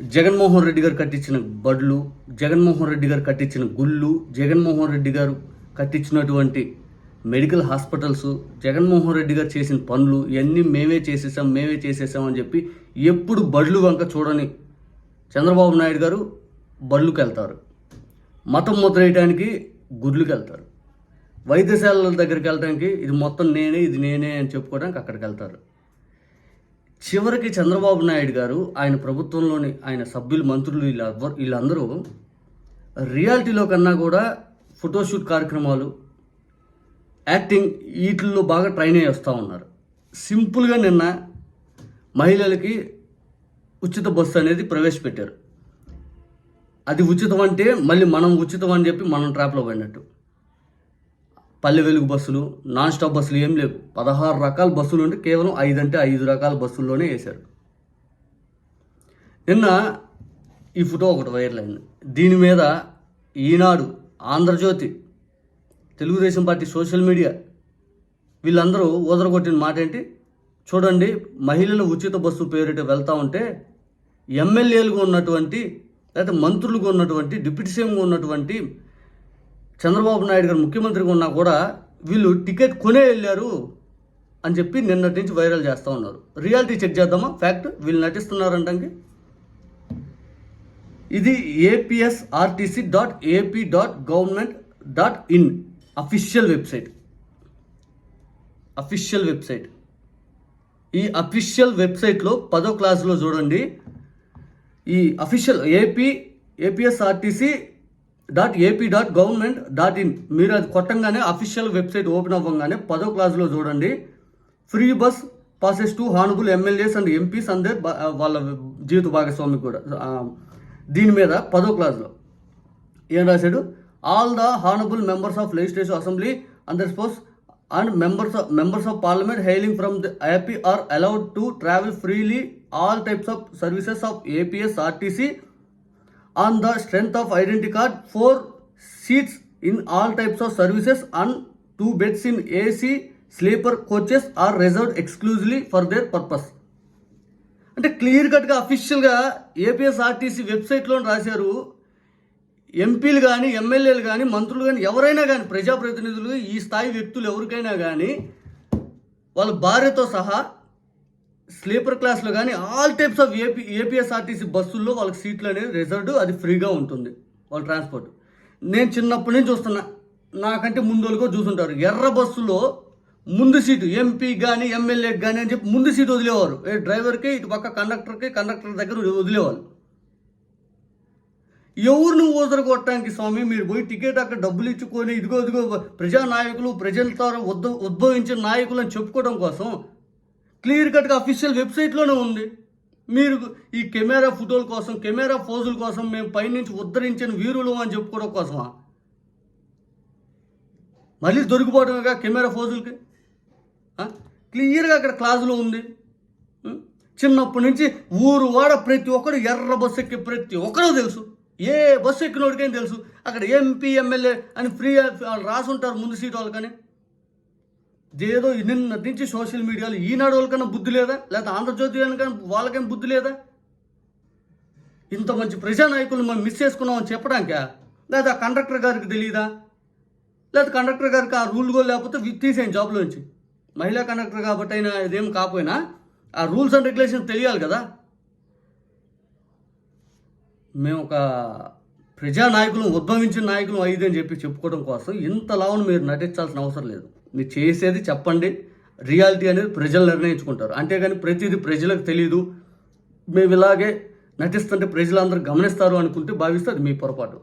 జగన్మోహన్ రెడ్డి గారు కట్టించిన బడులు జగన్మోహన్ రెడ్డి గారు కట్టించిన గుళ్ళు జగన్మోహన్ రెడ్డి గారు కట్టించినటువంటి మెడికల్ హాస్పిటల్స్ జగన్మోహన్ రెడ్డి గారు చేసిన పనులు ఇవన్నీ మేమే చేసేసాం మేమే చేసేసాం అని చెప్పి ఎప్పుడు బడులు వంక చూడని చంద్రబాబు నాయుడు గారు బళ్ళుకి వెళ్తారు. మతం ముద్రేయడానికి గుడ్లకు వెళ్తారు. వైద్యశాలల దగ్గరికి వెళ్ళడానికి ఇది మొత్తం నేనే ఇది నేనే అని చెప్పుకోవడానికి అక్కడికి వెళ్తారు. చివరికి చంద్రబాబు నాయుడు గారు ఆయన ప్రభుత్వంలోని ఆయన సభ్యులు మంత్రులు వీళ్ళ వీళ్ళందరూ రియాలిటీలో కన్నా కూడా ఫోటోషూట్ కార్యక్రమాలు యాక్టింగ్ వీటిల్లో బాగా ట్రైన్ అయ్యి వస్తూ ఉన్నారు. సింపుల్గా నిన్న మహిళలకి ఉచిత బస్సు అనేది ప్రవేశపెట్టారు. అది ఉచితం అంటే మళ్ళీ మనం ఉచితం అని చెప్పి మనం ట్రాప్లో పడినట్టు పల్లె వెలుగు బస్సులు నాన్ స్టాప్ బస్సులు ఏం లేవు. పదహారు రకాల బస్సులు ఉంటే కేవలం ఐదు అంటే ఐదు రకాల బస్సుల్లోనే వేశారు. నిన్న ఈ ఫోటో ఒకటి వైరల్ అయింది. దీని మీద Eenadu Andhra Jyothi Telugu Desam party social media వీళ్ళందరూ ఊదరగొట్టిన మాట ఏంటి? చూడండి మహిళల ఉచిత బస్సు పేరిట వెళ్తూ ఉంటే ఎమ్మెల్యేలుగా ఉన్నటువంటి లేకపోతే మంత్రులుగా ఉన్నటువంటి డిప్యూటీ సీఎంగా ఉన్నటువంటి చంద్రబాబు నాయుడు గారు ముఖ్యమంత్రిగా ఉన్నా కూడా వీళ్ళు టికెట్ కొనే వెళ్ళారు అని చెప్పి నిన్నటి నుంచి వైరల్ చేస్తూ ఉన్నారు. రియాలిటీ చెక్ చేద్దామా? ఫ్యాక్ట్ వీళ్ళు నటిస్తున్నారంటే ఇది APSRTC dot AP dot government dot in official website official website ఈ అఫీషియల్ వెబ్సైట్లో పదో క్లాసులో చూడండి. ఈ official AP APSRTC dot AP dot government dot in. మీరు అది కొట్టంగానే అఫీషియల్ వెబ్సైట్ ఓపెన్ అవ్వగానే పదో క్లాస్లో చూడండి. Free bus passes to honourable MLAs and MPs అందర్ వాళ్ళ జీవిత భాగస్వామి కూడా దీని మీద పదో క్లాస్లో. ఏం రాశాడు? All the honourable members of legislative assembly and sports and members of members of parliament hailing from the AP are allowed to travel freely all types of services of APS RTC on the strength of identity card four seats in all types of services and two beds in AC sleeper coaches are reserved exclusively for their purpose అంటే clear కట్గా అఫీషియల్గా APSRTC వెబ్సైట్లో రాశారు. ఎంపీలు కానీ ఎమ్మెల్యేలు కానీ మంత్రులు కానీ ఎవరైనా కానీ ప్రజాప్రతినిధులు ఈ స్థాయి వ్యక్తులు ఎవరికైనా కానీ వాళ్ళ భార్యతో సహా స్లీపర్ క్లాస్లో కానీ all types of AP APSRTC బస్సుల్లో వాళ్ళకి సీట్లు అనేది రిజర్వ్డ్ అది ఫ్రీగా ఉంటుంది వాళ్ళ ట్రాన్స్పోర్ట్. నేను చిన్నప్పటి నుంచి చూస్తున్నా నాకంటే ముందు వాళ్ళకో చూసుంటారు. ఎర్ర బస్సులో ముందు సీటు ఎంపీ కానీ ఎమ్మెల్యేకి కానీ అని చెప్పి ముందు సీటు వదిలేవారు. ఏ డ్రైవర్కి ఇటు పక్క కండక్టర్కి కండక్టర్ దగ్గర వదిలేవాళ్ళు. ఎవరు నువ్వు ఊదర కొట్టడానికి స్వామి? మీరు పోయి టికెట్ అక్కడ డబ్బులు ఇచ్చుకొని ఇదిగో ఇదిగో ప్రజా నాయకులు ప్రజలతో ఉద్భ ఉద్భవించిన నాయకులు అని చెప్పుకోవడం కోసం క్లియర్ కట్గా అఫీషియల్ వెబ్సైట్లోనే ఉంది. మీరు ఈ కెమెరా ఫోటోల కోసం కెమెరా ఫోజుల కోసం మేము పైనుంచి ఉద్ధరించిన వీరులు అని చెప్పుకోవడం కోసమా? మళ్ళీ దొరికిపోవడమేగా కెమెరా ఫోజులకి క్లియర్గా అక్కడ క్లాసులో ఉంది. చిన్నప్పటి నుంచి ఊరు వాడ ప్రతి ఒక్కరు ఎర్ర బస్సు ఎక్కి ప్రతి ఒక్కరూ తెలుసు. ఏ బస్సు ఎక్కినోడికైనా తెలుసు. అక్కడ ఎంపీ ఎమ్మెల్యే అని ఫ్రీ వాళ్ళు రాసుంటారు ముందు సీట్ వాళ్ళకని. ఏదో నిన్న నుంచి సోషల్ మీడియాలో ఈనాడు వాళ్ళకన్నా బుద్ధి లేదా? లేదా ఆంధ్రజ్యోతి వాళ్ళకన్నా వాళ్ళకైనా బుద్ధి లేదా? ఇంత మంచి ప్రజానాయకులు మనం మిస్ చేసుకున్నామని చెప్పడానికా? లేదా కండక్టర్ గారికి తెలియదా లేదా కండక్టర్ గారికి ఆ రూల్ కూడా లేకపోతే తీసేయండి జాబ్లో నుంచి మహిళా కండక్టర్ కాబట్టి అయినా ఇదేం కాకపోయినా ఆ రూల్స్ అండ్ రెగ్యులేషన్స్ తెలియాలి కదా. మేము ఒక ప్రజా నాయకులు ఉద్భవించిన నాయకులు ఐదు అని చెప్పి చెప్పుకోవడం కోసం ఇంత లావును మీరు నటించాల్సిన అవసరం లేదు. మీరు చేసేది చెప్పండి. రియాలిటీ అనేది ప్రజలు నిర్ణయించుకుంటారు. అంతేగాని ప్రతిదీ ప్రజలకు తెలియదు మేము ఇలాగే నటిస్తుంటే ప్రజలందరూ గమనిస్తారు అనుకుంటే భావిస్తే అది మీ పొరపాటు.